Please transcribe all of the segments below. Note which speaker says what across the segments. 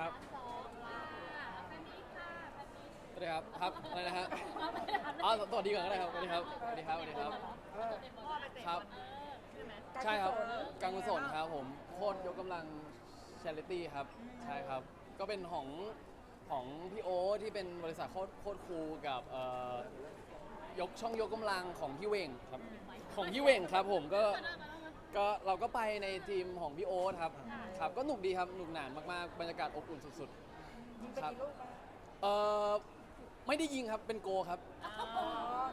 Speaker 1: ครับ
Speaker 2: สองว่าแฟนนี้ค่ะแฟนนี้
Speaker 1: สวัสดีครับครับอะไรนะฮะ
Speaker 2: เอาไปถาม
Speaker 1: อ๋อสวัสดีก่อนก็ได้ครับสวัสดีครับสวัสดีครับสวัสดีครับ
Speaker 2: เออเตะบอลเหอ
Speaker 1: ครับ
Speaker 2: เออใช่ไหม
Speaker 1: ใช่ครับการกุศลครับผมโคตรยกกำลัง charity ครับ ใช่ครับ ก็เป็นของของพี่โอ๊ตที่เป็นบริษัทโคตรโคตรคูลกับเอ่อยกช่องยกกำลังของพี่เวงครับ ของพี่เวงครับผมก็ ก็เราก็ไปในทีมของพี่โอ๊ตครับครับก็หนุกดีครับหนุกหนานมากๆบรรยากาศอบอุ่นสุด
Speaker 3: ยิงไป
Speaker 1: ๆครับ
Speaker 3: กี่ลูกไป
Speaker 1: เอ่อไม่ได้ยิงครับเป็นโกครับ
Speaker 3: อ๋อ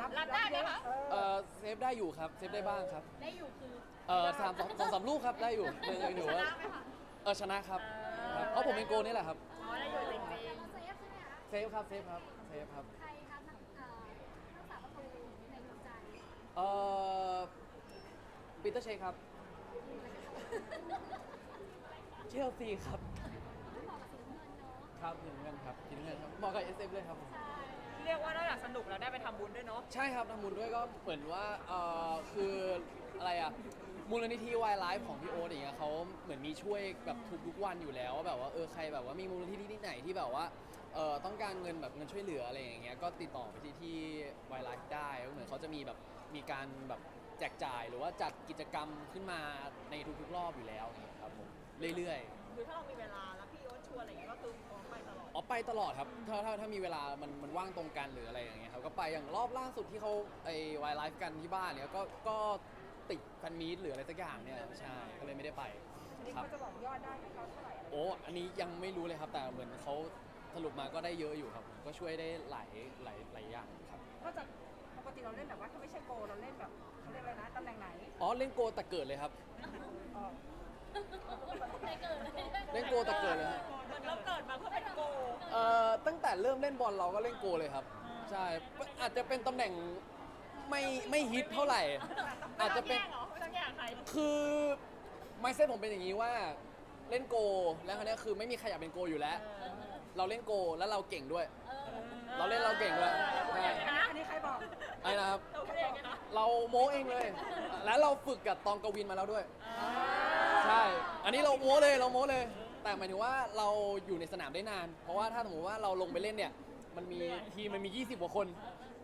Speaker 3: รับ
Speaker 2: รับได้ไหมคะ
Speaker 3: เอ
Speaker 1: เอ่
Speaker 3: อ
Speaker 1: อเซฟได้อยู่ครับเซฟได้บ้างครับ
Speaker 2: ได้อยู่คือ
Speaker 1: เอ่อสามสองสองสามลูกครับได้อยู่ยังถือว่า
Speaker 2: ชนะไหมคะ
Speaker 1: เออชนะครับครับเพราะผมเป็นโกนี่แหละครับ
Speaker 2: อ๋อได้อยู่จริง
Speaker 4: เซฟใช่ไหมคะ
Speaker 1: เซฟครับเซฟครับเซฟครับ
Speaker 4: ใครคะนักเอ่อรักษาประตูในดวงใจ
Speaker 1: เอ่อ ปีเตอร์เชคครับ เชลซีครับ
Speaker 4: ต้องบอกกับสีน้ำเงินเนาะ
Speaker 1: ครับถึงเงินครับถึงเงินครับเหมาะกับ SF เลยครับ
Speaker 4: ใช่
Speaker 5: เรียกว่านอกจากสนุกแล้วได้ไปทำบุญด้วยเนาะ
Speaker 1: ใช่ครับทำบุญด้วยก็เหมือนว่าเอ่อคืออะไรอะมูลนิธิวายไลฟ์ของพี่โอ๊ตอย่างเงี้ยเขาเหมือนมีช่วยแบบทุกๆวันอยู่แล้วว่าแบบว่าเออใครแบบว่ามีมูลนิธิที่ไหนที่แบบว่าเออต้องการเงินแบบเงินช่วยเหลืออะไรอย่างเงี้ยก็ติดต่อไปที่ที่วายไลฟ์ได้ก็เหมือนเขาจะมีแบบมีการแบบ แจกจ่ายหรือว่าจัดกิจกรรมขึ้นมาในทุกๆรอบอยู่แล้วอย่างเงี้ยครับผมเรื่อยๆ
Speaker 5: คือถ้าเรามีเวลาแล้วพี่โอ๊ตชวนอะไรอย่างเงี้ยก็คือพร้อมไปตลอด
Speaker 1: อ๋อไปตลอดครับ ถ้าถ้าถ้ามีเวลามันมันว่างตรงกันหรืออะไรอย่างเงี้ยครับ ก็ไปอย่างรอบล่าสุดที่เขาไอวายไลฟ์กันที่บ้านเนี่ยก็ก็ติดแฟนมีตหรืออะไรสักอย่างเนี่ยใช่ก็เลยไม่ได้ไป
Speaker 3: นี่
Speaker 1: ครับ
Speaker 3: เขาจะบอกยอดได้ไหมเขาเท่าไหร่อะไร
Speaker 1: โอ้อันนี้ยังไม่รู้เลยครับ แต่เหมือนเขาสรุปมาก็ได้เยอะอยู่ครับ ก็ช่วยได้หลายหลายหลายอย่างครับ
Speaker 3: นอกจากป กติเราเล่นแบบว่าถ้าไม่ใช่โกเราเล่นแบบเขาเรียกอะไรนะตำแหน่งไหน
Speaker 1: อ๋อเล่นโกแต่เกิดเลยครับ
Speaker 3: อ๋อ
Speaker 2: ได้เกิดเลย
Speaker 1: เล่นโกแต่เกิดเลยครับ
Speaker 5: เหมือนเราเกิดมาเพื่อเป็นโก
Speaker 1: เอ่อตั้งแต่เริ่มเล่นบอลเราก็เล่นโกเลยครับ ใช่อาจจะเป็นตำแหน่งไม่ไม่ฮิตเท่าไหร่ อาจจะเป็น
Speaker 5: ไม่ต้องแย่งเหรอไม่ต้องแย่งใคร
Speaker 1: คือไมเซ็ตผมเป็นอย่างนี้ว่าเล่นโกแล้วคราวเนี้ยคือไม่มีใครอยากเป็นโกอยู่แล้ว เราเล่นโกแล้วเราเก่งด้วย เราเล่นเราเก่งด้วยใช่
Speaker 3: อันนี้ใครบอก
Speaker 1: ไอ้นะครับ
Speaker 5: เราพูดเองนะ
Speaker 1: เราโม้เองเลย แล้วเราฝึกกับตองกวินมาแล้วด้วย ใช่ อันนี้เราโม้เลยเราโม้เลย แต่หมายถึงว่าเราอยู่ในสนามได้นาน เพราะว่าถ้าสมมติว่าเราลงไปเล่นเนี่ย มันมีทีมมันมี 20กว่าคน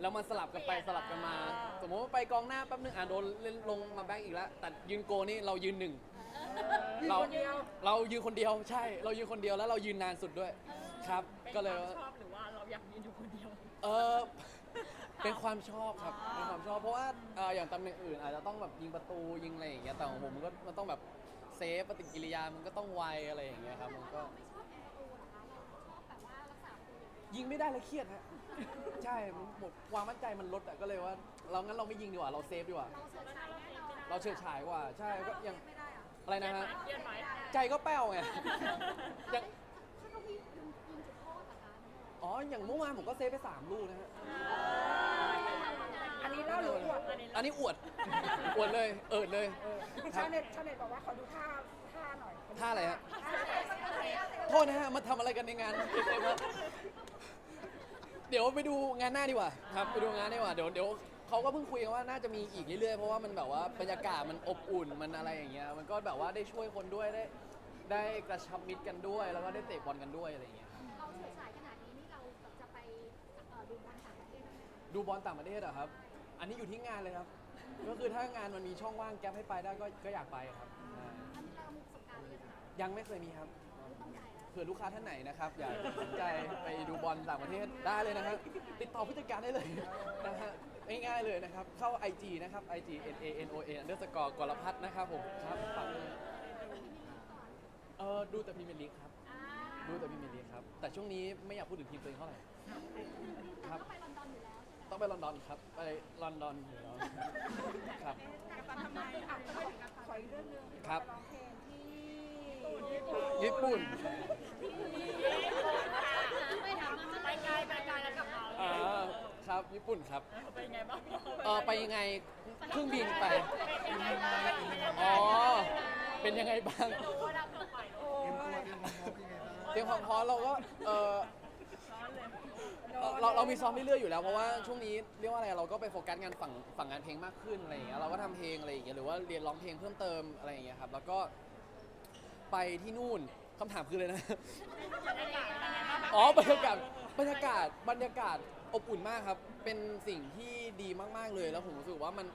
Speaker 1: แล้วมันสลับกันไปสลับกันมา สมมติว่าไปกองหน้าแป๊บนึงอะโดนเล่นลงมาแบ็กอีกแล้ว แต่ยืนโกนี่เรายืนหนึ่ง เราเรายืนคนเดียวใช่ เรายืนคนเดียวแล้วเรายืนนานสุดด้วย ครับ
Speaker 5: เป็น
Speaker 1: ก็เลย
Speaker 5: ความ
Speaker 1: ว่า
Speaker 5: ชอบหรือ ว่าเราอยากยืนอยู่คนเดียว
Speaker 1: เออเป็นความชอบครับเป็นความชอบเพราะว่าเอ่ออย่างตำแหน่งอื่น อาจจะต้องแบบยิงประตูยิงอะไรอย่างเงี้ยแต่ของผมมันก็มันต้องแบบเซฟปฏิกิริยามันก็ต้องไวอะไรอย่างเงี้ยครับมันก็
Speaker 4: ไม่ชอบแอนประตูเหรอคะเราชอบแบบว่ารักษาประตูอย่างเดียว
Speaker 1: ยิงไม่ได้แล้วเครียดฮะใช่มันหมดความมั่นใจมันลดอะก็เลยว่า เรางั้นเราไม่ยิงดีกว่าเราเซฟดีกว่า
Speaker 4: เราเฉิดฉายแน่นอน
Speaker 1: เราเฉิดฉายกว่าใช่ก็ยัง
Speaker 4: ไม่ได้อะ
Speaker 1: อะไรนะฮะ
Speaker 5: เครียดไหม
Speaker 1: ใจก็แป้วไง ยัง
Speaker 4: อ๋
Speaker 1: อ อย่างเมื่อวานผมก็เซฟไปสามลูกนะฮะ
Speaker 3: อันนี้เล่าหรืออวด
Speaker 1: อันนี้อวด อวดเลย เอิดเลย
Speaker 3: คือ
Speaker 1: ครั
Speaker 3: ชา
Speaker 1: บ
Speaker 3: วเน็ตชาวเน็ตบอกว่าขอดูท่าท่าหน่อย
Speaker 1: ท่าอะไรฮะ
Speaker 3: ท่าอะไร
Speaker 1: โทษนะฮะ มาทำอะไรกันในงานเอฟเอครับเดี๋ยวไปดูงานหน้าดีกว่า ครับ ไปดูงานดีกว่า เดี๋ยวเดี๋ยวเขาก็เพิ่งคุยกันว่าน่าจะมีอีกเรื่อยๆ เพราะว่ามันแบบว่าบรรยากาศมันอบอุ่น มันอะไรอย่างเงี้ย มันก็แบบว่าได้ช่วยคนด้วยได้ ได้กระชับมิตรกันด้วย แล้วก็ได้เตะบอลกันด้วยอะไรอย่างเงี้ย
Speaker 4: ดูบอลต่างประเทศ
Speaker 1: เหรอะครับ อันนี้อยู่ที่งานเลยครับ ก็คือถ้างานมันมีช่องว่างแก๊ปให้ไปได้ก็ก็อยากไปครับใช่
Speaker 4: อันนี้เรามีประสบการณ์หรือยังคะ
Speaker 1: ยังไม่เคยมีครับ
Speaker 4: ต้องไปแล้ว
Speaker 1: เผื่อลูกค้าท่านไหนนะครับ อยากสนใจไปดูบอลต่างประเทศได้เลยนะครับ ติดต่อผู้จัดการได้เลยนะฮะง่ายๆเลยนะครับ เข้า IG นะครับ IG N A N O A underscore กรพัฒน์นะครับผมครับฝากด้วยเออดูแต่พรีเมียร์ลีกครับ
Speaker 4: อ่า
Speaker 1: ดูแต่พรีเมียร์ลีกครับ แต่ช่วงนี้ไม่อยากพูดถึงทีมตัวเองเท่าไหร่ ครับ
Speaker 4: ก็ไปลอน
Speaker 1: ต้องไปลอนดอนครับ ไปลอนดอนอยู่แล้วครับ
Speaker 3: กับตันทำไมอะทำไมถึงกับขออีกเรื่องหนึง
Speaker 1: ครับ
Speaker 3: ร้องเพลงที่
Speaker 1: ญี่ปุ่น
Speaker 2: ไม่ถามมันจะ
Speaker 5: ไปไกลไปไกลแล้วกลับมา
Speaker 1: อ่าครับญี่ปุ่นครับ
Speaker 5: เป็นยังไงบ้าง
Speaker 1: เออไปยังไงเครื่องบินไป
Speaker 5: เป็นยังไงบ้างเป็นยังไง
Speaker 1: อ๋อเป็นยังไงบ้าง
Speaker 5: รู้ว่าดังเกินไปโอ้ย
Speaker 1: เตรียมความพร้อมเราก็เออ
Speaker 5: ร้อนเลย
Speaker 1: เราเรามีซ้อมเรื่อยๆอยู่แล้วเพราะว่าช่วงนี้เรียกว่าอะไรเราก็ไปโฟกัสงานฝั่งฝั่งงานเพลงมากขึ้นอะไรอย่างเงี้ยเราก็ทำเพลงอะไรอย่างเงี้ยหรือว่าเรียนร้องเพลงเพิ่มเติมอะไรอย่างเงี้ยครับแล้วก็ไปที่นู่นคำถามคือเลยนะ
Speaker 5: บรนะ
Speaker 1: อ๋อบรรยากาศบรรยากาศบรรยากาศอบอุ่นมากครับ เป็นสิ่งที่ดีมากๆเลย แล้วผมรู้สึกว่ามัน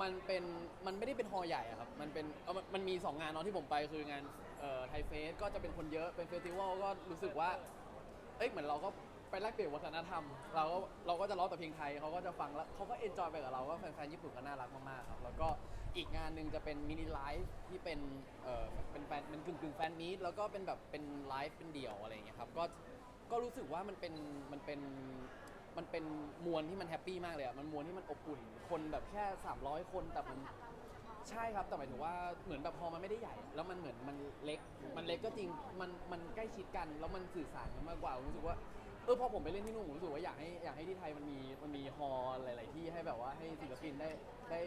Speaker 1: มันเป็นมันไม่ได้เป็นฮอลล์ใหญ่อะครับ มันเป็นเอามันมันมีสองงานเนาะที่ผมไปคืองานไทเฟสก็จะเป็นคนเยอะเป็นเฟสติวัลก็รู้สึกว่า เอ้ยเหมือนเราก็ ไปแลกเปลี่ยนวัฒนธรรม เราก็เราก็จะร้องแต่เพลงไทยเขาก็จะฟังแล้วเขาก็เอนจอยไปกับเราว่าแฟนๆญี่ปุ่นก็น่ารักมากๆครับแล้วก็อีกงานหนึ่งจะเป็นมินิไลฟ์ที่เป็นเอ่อเป็นแฟนเป็นกึ่งกึ่งๆแฟนมีตแล้วก็เป็นแบบเป็นไลฟ์เป็นเดี่ยวอะไรอย่างเงี้ยครับก็ก็รู้สึกว่ามันเป็นมันเป็นมันเป็นมวลที่มันแฮปปี้มากเลยอะมันมวลที่มันอบอุ่นคนแบบแค่ 300 คนแต่มัน ใช่ครับ แต่หมายถึงว่าเหมือนแบบพอมันไม่ได้ใหญ่ แล้วมันเหมือนมันเล็ก มันเล็กก็จริง มันมันใกล้ชิดกัน แล้วมันสื่อสารกันมากกว่าผมรู้สึกว่า ออพอผมไปเล่นที่นู่นผมรู้สึกว่าอยากให้อยากให้ที่ไทยมันมีมันมีฮอลล์หลาย ๆ ที่ให้แบบว่าให้ศิลปินได้ได้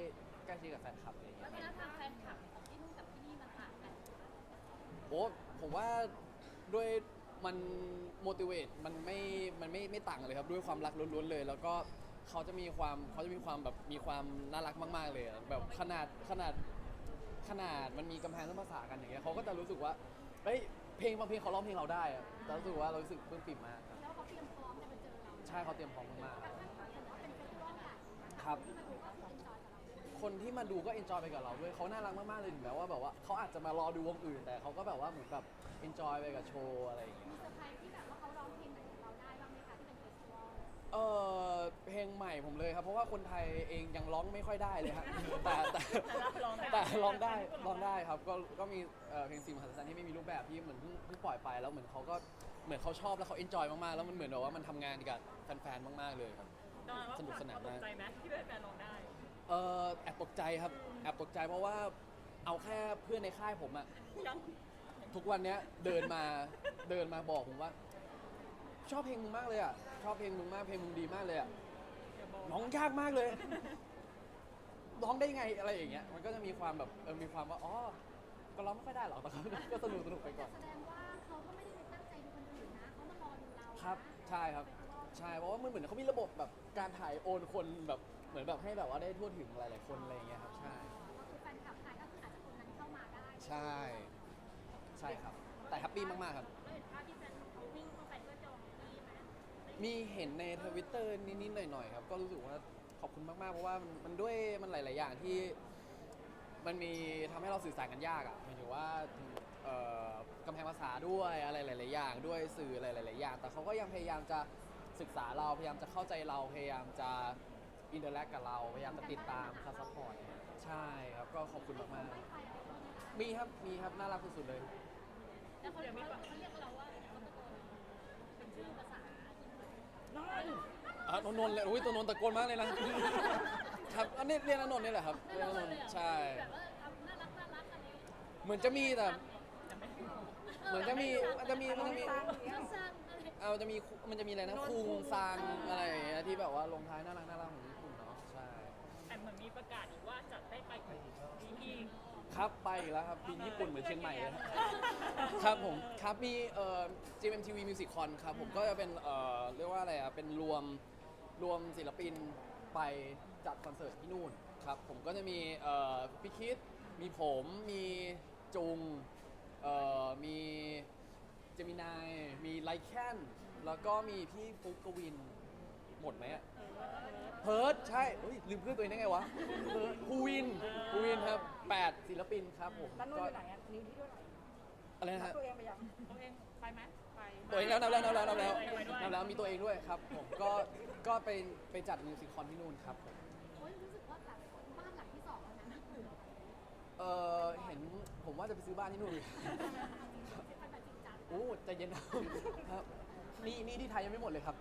Speaker 1: ใกล้ชิดกับแฟนคลับอะไรอย่างเงี้
Speaker 2: วัฒนธรรมแฟนคลับของที่นู่นกับที่นี่มันต่างกัน
Speaker 1: โอ้ผมว่าด้วยมัน motivate มันไม่ มันไม่ไม่ต่างกันเลยครับด้วยความรักล้วนๆเลย แล้วก็เขาจะมีความเขาจะมีความแบบมีความน่ารักมาก ๆ เลยอะแบบขนาดขนาดขนาดมันมีกำแพงเรื่องภาษากันอย่างเงี้ยเขาก็จะรู้สึกว่าเฮ้ยเพลงบางเพลงเขาร้องเพลงเราได้อะแต่รู้สึกว่าเรารู้สึกปลื้มปิ่มมาก ช่เขาเตรียมพร้อมมาก
Speaker 4: แต่ถ้าเห็นว่าเป็นเฟสติวัลใหญ่
Speaker 1: ๆครับ
Speaker 4: ที่มาดูก็คือเอนจอยกับเราด้วย
Speaker 1: คนที่มาดูก็เอนจอยไปกับเราด้วยเขาน่ารักมากๆเลยถึงแม้ว่าแบบว่าเขาอาจจะมารอดูวงอื่น แต่เขาก็แบบว่าเหมือนแบบเอนจอยไปกับโชว์อะไรอย่างเงี้ย
Speaker 4: มีเซอร์ไพรส์ที่แบบว่าเขาร้องเพลงไหนของเราได้บ้างไหมคะที่เป็นเฟสติวัล
Speaker 1: เออ เพลงใหม่ผมเลยครับ เพราะว่าคนไทยเองยังร้องไม่ค่อยได้เลยครับแต่แต่แต่ร้องได้ร้องได้ครับ ก็ก็มีเอ่อเพลงสิ่งมหัศจรรย์ที่ไม่มีรูปแบบที่เหมือนเพิ่งเพิ่งปล่อยไปแล้วเหมือนเขาก็เหมือนเขาชอบแล้วเขาเอนจอยมากๆแล้วมันเหมือนแบบว่ามันทำงานกับแฟนๆมากๆเลยครับ
Speaker 5: ตอนนั้นว่า
Speaker 1: สนุกสนานมาก
Speaker 5: ตกใจไหมที่แฟนๆร้องได้
Speaker 1: เออแอบตกใจครับแอบตกใจเพราะว่าเอาแค่เพื่อนในค่ายผมอะ
Speaker 5: ยัง
Speaker 1: ทุกวันเนี้ยเดินมาเดินมาบอกผมว่า ชอบเพลงมึงมากเลยอะ ชอบเพลงมึงมาก เพลงมึงดีมากเลยอะ
Speaker 5: อย่าบอก
Speaker 1: ร้องยากมากเลย ร้องได้ไงอะไรอย่างเงี้ย มันก็จะมีความแบบเออมีความว่า อ๋อ ก็ร้องไม่ค่อยได้หรอกแต่ก็ก็สนุกสนุกไปก่อน
Speaker 4: แสดงว่าเขาก็ไม่ได้ไปตั้งใจดูคนอื่นนะเขามารอดูเรา
Speaker 1: ครับ ใช่ครับ ใช่ เพราะว่ามันเหมือนเขามีระบบแบบการถ่ายโอนคนแบบ เหมือนแบบให้แบบว่าได้ทั่วถึงหลายๆคนอะไรอย่างเงี้ยครับ ใช่
Speaker 4: ก็คือแฟนคลับไทยก็คืออาจจะคนนั้นเข้ามาได้
Speaker 1: ใช่ ใช่ครับ แต่แฮปปี้มากๆครับ
Speaker 2: มี
Speaker 1: เห็นในทวิตเตอร์นิดๆหน่อยๆครับ ก็รู้สึกว่าขอบคุณมากๆ เพราะว่ามันมันด้วยมันหลาย ๆ อย่างที่ มันมีทำให้เราสื่อสารกันยากอะหมายถึงว่าเอ่อกำแพงภาษาด้วยอะไรหลาย ๆ อย่าง ด้วยสื่ออะไรหลายๆอย่าง แต่เขาก็ยังพยายามจะศึกษาเราพยายามจะเข้าใจเราพยายามจะอินเตอร์แลกกับเราพยายามจะติดตามคาซัพพอร์ตใช่ครับก็ขอบคุณมากๆมีครับมีครับน่ารักสุดๆเลย
Speaker 2: แล้วเขาเรียกเราว่าเขาตะโกนเป็นชื่อภาษา ญี่ปุ่น
Speaker 1: อะนนนท์เลยอุ้ยตัวนนท์ตะโกนมากเลยนะ ครับอันนี้เรียนอนนท์นี่แหละครับ
Speaker 2: ไม่
Speaker 1: เรียน
Speaker 2: รู้
Speaker 1: อนน
Speaker 2: เลย
Speaker 1: ท์
Speaker 2: อะ
Speaker 1: ใช่
Speaker 2: แบบว่าทำน่ารักน่ารักอะไร
Speaker 1: เหมือนจะมีแต่ เหมือนจะมีมันจะมีมันจะมี
Speaker 2: สร้างอะไร
Speaker 1: เอาจะมีมันจะมีอะไรนะคุงซังอะไรอย่างเงี้ยที่แบบว่าลงท้ายน่ารักน่ารักของญี่ปุ่นเนาะใช่
Speaker 5: แต่เหมือนมีประกาศอีกว่าจะได้ไปกับดีอีก
Speaker 1: ครับไปอีกแล้วครับบินญี่ปุ่นเหมือนเชียงใหม่เลยครับครับผมครับมีเอ่อ GMMTV Music Con ครับผมก็จะเป็นเอ่อเรียกว่าอะไรอะเป็นรวมรวมศิลปินไปจัดคอนเสิร์ตที่นู่นครับผมก็จะมีเอ่อพี่คิดมีผมมีจุงเอ่อมีเจมินายมีไลแคนแล้วก็มีพี่ฟุกกวิน หมดไหมอะเพิร์ดใช่เฮ้ยลืมเพื่อนตัวเองได้ไงวะเพิร์ดภูวินภูวินครับแปดศิลปินครับผม
Speaker 3: แล้วนุ่น
Speaker 1: ก็
Speaker 3: อยู่ไหนอะนิ้วที่เท่าไหร่
Speaker 1: อะไรนะ
Speaker 3: นับ
Speaker 1: ฮะ
Speaker 3: ตัวเองไปยัง
Speaker 5: ตัวเองไปไหมไป
Speaker 1: ตัวเองแล้วนับแล้วนับแล้วนับแล้ว
Speaker 5: ไปด้วย
Speaker 1: นับแล้วมีตัวเองด้วยครับ ผมก็ก็ไปไปจัดมิวสิคคอนที่นู่นครับผม
Speaker 4: โอ้ยรู้สึกว่าแบบบ้านหลังที่สองแล้วนะ
Speaker 1: เออเห็นผมว่าจะไปซื้อบ้านที่นู่น
Speaker 4: เป็นแบบจริงจัง
Speaker 1: โอ้ใจเย็นนะครับ นี่นี่ที่ไทยยังไม่หมดเลยครับ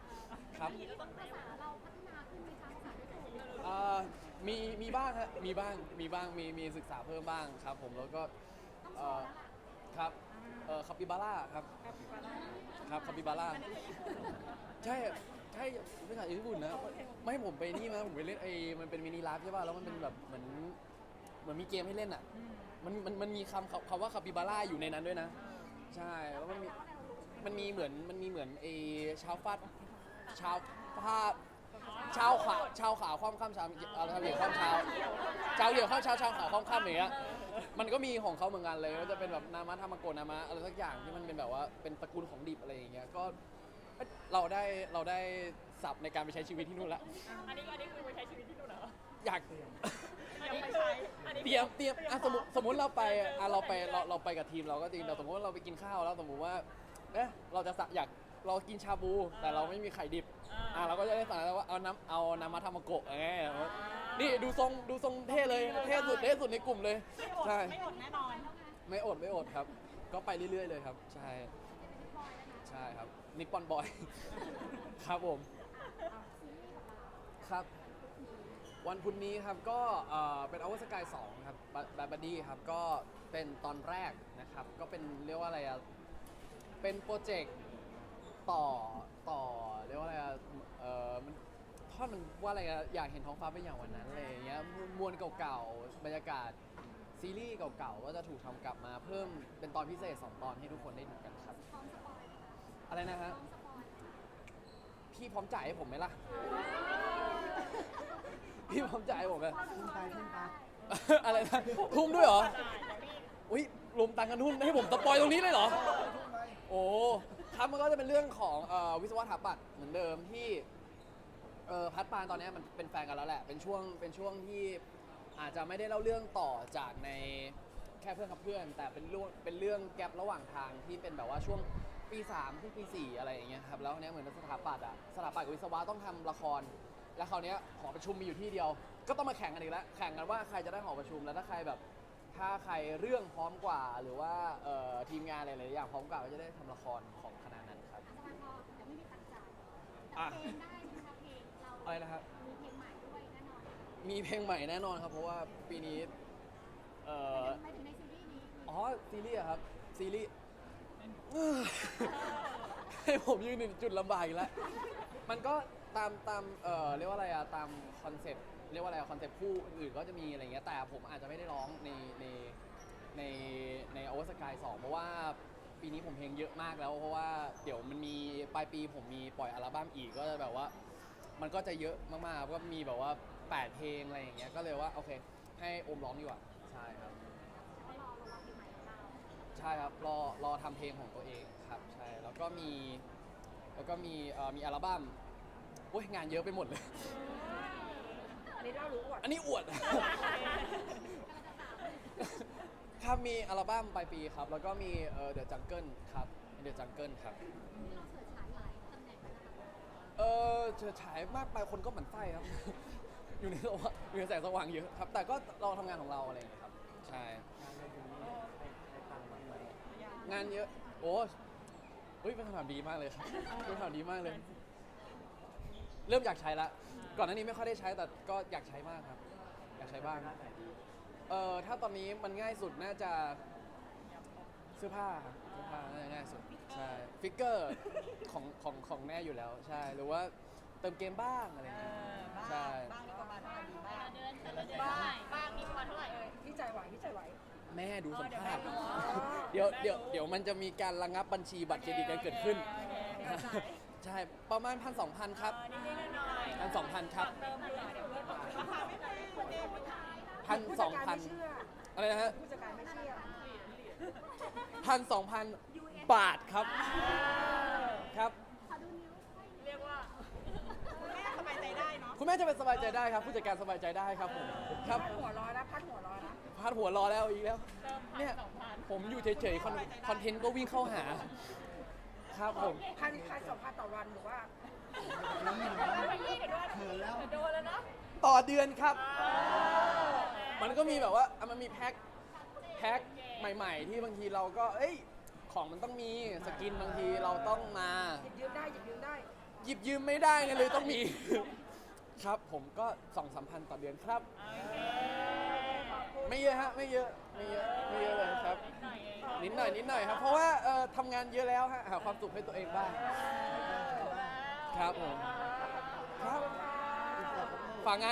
Speaker 1: ครับ
Speaker 4: ภาษาเราพัฒนาขึ้นไหมคะภาษาญี่ปุ่น
Speaker 1: เอ่อมีมีบ้างฮะมีบ้างมีบ้างมีมีศึกษาเพิ่มบ้างครับ ผมแล้วก็
Speaker 4: ต้อง
Speaker 1: เอ่
Speaker 4: โช
Speaker 1: อ
Speaker 4: ว์แล้วล่ะ
Speaker 1: ครับเอ่อคาปิบาร่าครับครับคาปิบาร่าใช่ใช่ภาษาญี่ปุ่นนะไม่ผมไปนี่มาผมไปเล่นไอ้มันเป็นมินิไลฟ์ใช่ป่ะแล้วมันเป็นแบบเหมือนเหมือนมีเกมให้เล่นอะมันมันมันมีคำคำคำว่าคาปิบาร่าอยู่ในนั้นด้วยนะ ใช่แล้วมันมี มันมีเหมือนมันมีเหมือนไอ้ชาวฟาดชาวฟาดชาวขาชาวขาคว่ำข้ามชาวอะไรทำเหยียบข้ามชาวชาวเหยียบข้ามชาวชาวขาคว่ำข้ามอย่างเงี้ยมันก็มีของเขาเหมือนกันเลยก็จะเป็นแบบนามะธรรมโกะนามะอะไรสักอย่างที่มันเป็นแบบว่าเป็นตระกูลของดิบอะไรอย่างเงี้ยก็เอ้ยเราได้เราได้สับในการไปใช้ชีวิตที่นู่นละ
Speaker 5: อันนี้อันนี้คือไปใช้ชีวิตที่นู่นเหรอ
Speaker 1: อยาก
Speaker 5: อันนี้คืออันนี้
Speaker 1: เตรียมเตรียมอะสมมติสมมติเราไปอะเราไปเราเราไปกับทีมเราก็จริงแต่สมมติว่าเราไปกินข้าวแล้วสมมติว่า เอ๊ะเราจะสะอยากเรากินชาบู แต่เราไม่มีไข่ดิบอะเราก็จะได้สั่งแล้วว่าเอาน้ำเอาน้ำมาทำมาโกะไงนี่ดูทรงดูทรงเท่เลยเท่สุดเท่สุดในกลุ่มเลยใช่
Speaker 5: ไม่อดแน่นอน
Speaker 1: ไม่อดไม่อดครับ ก็ไปเรื่อย ๆ เลยครับ ใช่ใช่ครับนิปปอนบอย ครับผมครับ วันพุธนี้ครับก็เอ่อเป็นอวสกาย2ครับบาบาดี้ครับก็เป็นตอนแรกนะครับ ก็เป็นเรียกว่าอะไรอะ เป็นโปรเจกต์ต่อต่อเรียกว่าอะไรอะเออมันท่อนมันว่าอะไรอะอยากเห็นท้องฟ้าเป็นอย่างวันนั้นอะไรอย่างเงี้ยมวมวลเก่าๆบรรยากาศซีรีส์เก่าๆก็จะถูกทำกลับมาเพิ่มเป็นตอนพิเศษ2ตอนให้ทุกคนได้ดูกันครับ
Speaker 4: พร้อมสปอยไหมคะ
Speaker 1: อะไรนะฮะ
Speaker 4: พร้อมสปอยไหม
Speaker 1: พี่พร้อมจ่ายให้ผมไหมล่ะ พี่พร้อมจ่ายให้ผมไหม
Speaker 6: ขึ้นไปขึ้นไป
Speaker 1: อะไรนะทุ่มด้วยเหรอ
Speaker 5: ได้แต่พี่
Speaker 1: อุ้ยรวมตังค์กันทุ่มให้ผมสปอยตรงนี้เลยเหรอ
Speaker 6: ขึ้นไป
Speaker 1: โอ้ครับมันก็จะเป็นเรื่องของเอ่อวิศวะสถาปัตย์เหมือนเดิมที่เอ่อพัดปานตอนนี้มันเป็นแฟนกันแล้วแหละ เป็นช่วงเป็นช่วงที่อาจจะไม่ได้เล่าเรื่องต่อจากในแค่เพื่อนกับเพื่อน แต่เป็นเรื่องเป็นเรื่องแกลบระหว่างทางที่เป็นแบบว่าช่วงปี3ขึ้นปี4อะไรอย่างเงี้ยครับแล้วเนี้ยเหมือนสถาปัตย์อะสถาปัตย์กับวิศวะต้องทำละคร แล้วคราวเนี้ยหอประชุมมีอยู่ที่เดียว ก็ต้องมาแข่งกันอีกแล้วแข่งกันว่าใครจะได้หอประชุมแล้วถ้าใครแบบ ถ้าใครเรื่องพร้อมกว่า หรือว่าเอ่อทีมงานอะไรหลายๆอย่างพร้อมกว่าก็จะได้ทำละครของคณะนั้นครับ
Speaker 4: อาจจะพอแต่ไม่มีตังค์จ่ายแต่
Speaker 1: อะ
Speaker 4: เพลงได้ไหมคะเพลงเรา
Speaker 1: อะไรนะครับ
Speaker 4: มีเพลงใหม่ด้วยแน่นอน
Speaker 1: มีเพลงใหม่แน่นอนครับ เพราะว่าปีนี้เอ่อ
Speaker 4: ไม่ถึงในซีรีส์นี้
Speaker 1: อ๋อซีรีส์อะครับซีรีส์ให้ผมยืนหนึ่งจุดลำบากอีกแล้ว มันก็ตามตามเอ่อเรียกว่าอะไรอะตามคอนเซ็ปต์ เรียกว่าอะไรคอนเซ็ปต์คู่อื่นก็จะมีอะไรเงี้ยแต่ผมอาจจะไม่ได้ร้องในในในในโอเวอร์สกายสองเพราะว่าปีนี้ผมเพลงเยอะมากแล้วเพราะว่าเดี๋ยวมันมีปลายปีผมมีปล่อยอัลบั้มอีกก็จะแบบว่า มันก็จะเยอะมากๆก็มีแบบว่า 8 เพลงอะไรอย่างเงี้ยก็เลยว่าโอเค ให้โอมร้องดีกว่าใช่ครับ
Speaker 4: ใหม่ของเรา
Speaker 1: ใช่ครับรอรอทำเพลงของตัวเองครับใช่แล้วก็มีแล้วก็มีเอ่อมีอัลบั้มโอ้ยงานเยอะไปหมดเลย
Speaker 3: อันนี้เรารู้อวด
Speaker 1: อันนี้อวด ครับมีอัลบั้มปลายปีครับ แล้วก็มีเอ่อ The Jungle ครับ The Jungle ครับ
Speaker 4: ที่เราเสิร์ชหาหลายตำแหน่งแล้วนะคะ
Speaker 1: เออเฉยฉายมากไปคนก็หมั่นไส้ครับ อยู่ในสว่างอยู่ในแสงสว่างเยอะครับ แต่ก็เราทำงานของเราอะไรอย่างเงี้ยครับ ใช่
Speaker 6: งานในตรงนี้ได้ได้ตังค์บ้างไหม
Speaker 1: งานเยอะ โอ้เฮ้ยเป็นคำถามดีมากเลยครับเป็นคำถามดีมากเลย เริ่มอยากใช้ละ ก่อนหน้านี้ไม่ค่อยได้ใช้แต่ก็อยากใช้มากครับ อยากใช้บ้าง
Speaker 6: ร้านไหนดี
Speaker 1: เอ่อถ้าตอนนี้มันง่ายสุดน่าจะเสื้อผ้าครับเสื้อผ้าน่าจะง่ายสุดใช่ฟิกเกอร์ของของของแน่อยู่แล้วใช่หรือว่าเติมเกมบ้างอะไรอย่างเงี้ยใช่
Speaker 5: บ้างนี่ประมาณเท่าไหร่ดีบ้าง
Speaker 2: เดือนแต่ละเดือน
Speaker 5: บ้าง
Speaker 2: เท่าไหร่
Speaker 5: บ้างนี่ประมาณเท่าไหร่เอ่ย
Speaker 3: พี่ใจไหวพี่ใจไหว
Speaker 1: แม่ดูสัมภาษณ์
Speaker 5: เดี๋
Speaker 1: เดี๋ย
Speaker 5: ยวว
Speaker 1: เดี๋ยวเดี๋ยวมันจะมีการระงับบัญชีบัตรเครดิตกันเกิดขึ้น
Speaker 5: โอเคโอเคเข้าใจ
Speaker 1: ใช่ประมาณพันสองพันครับ
Speaker 5: เออนิดๆหน่อยๆ
Speaker 1: พันสองพันครับ
Speaker 5: เติมอยู่หน่อยเดี๋ยวเพื่อนบอกราคาไม่แพงคนเดียวไม่ขาย
Speaker 1: พันสองพัน
Speaker 3: ผู้จัดการไม่เชื่อ
Speaker 1: อะไรนะฮะ
Speaker 3: ผู้จัดการไม่เชื่อ
Speaker 1: พันสองพันบาทครับครับ
Speaker 4: ขอดูนิ้วค่อยนิ้ว
Speaker 5: เรียกว่าคุณแม่สบายใจได้เนาะ
Speaker 1: คุณแม่จะเป็นสบายใจได้ครับผู้จัดการสบายใจได้ครับผมครับ
Speaker 3: พัดหัวร้อนนะพัดหัวร้อนนะ
Speaker 1: พาดหัวรอแล้วอีกแล้ว
Speaker 5: เติมพัน
Speaker 1: เนี่ย
Speaker 5: สองพัน
Speaker 1: ผมอยู่เฉยๆคอนคอนเทนต์ก็วิ่งเข้าหา ครับผม
Speaker 3: พันพันสองพันต่อวันหรือว่า
Speaker 6: น้ำหนึ่งแล้ว
Speaker 5: ไปยี่เดี๋ยวโดน
Speaker 6: เขินแล้ว
Speaker 5: เดี๋ยวโดนแล้วเนาะ
Speaker 1: ต่อเดือนครับ มันก็มีแบบว่าอะมันมีแพ็คแพ็คใหม่ ๆ ที่บางทีเราก็ เอ้ย ของมันต้องมีสกินบางทีเราต้องมา
Speaker 3: หยิบยืมได้หยิบยืมได้
Speaker 1: หยิบยืมไม่ได้ไงเลยต้องมี ครับผมก็สองสามพันต่อเดือนครับ ไม่เยอะฮะ ไม่เยอะ ไม่เยอะไม่เยอะเลยครับ นิดหน่อยนิดหน่อยครับ เพราะว่าเอ่อทำงานเยอะแล้วฮะหาความสุขให้ตัวเองบ้าง ครับผม ครับฝากงาน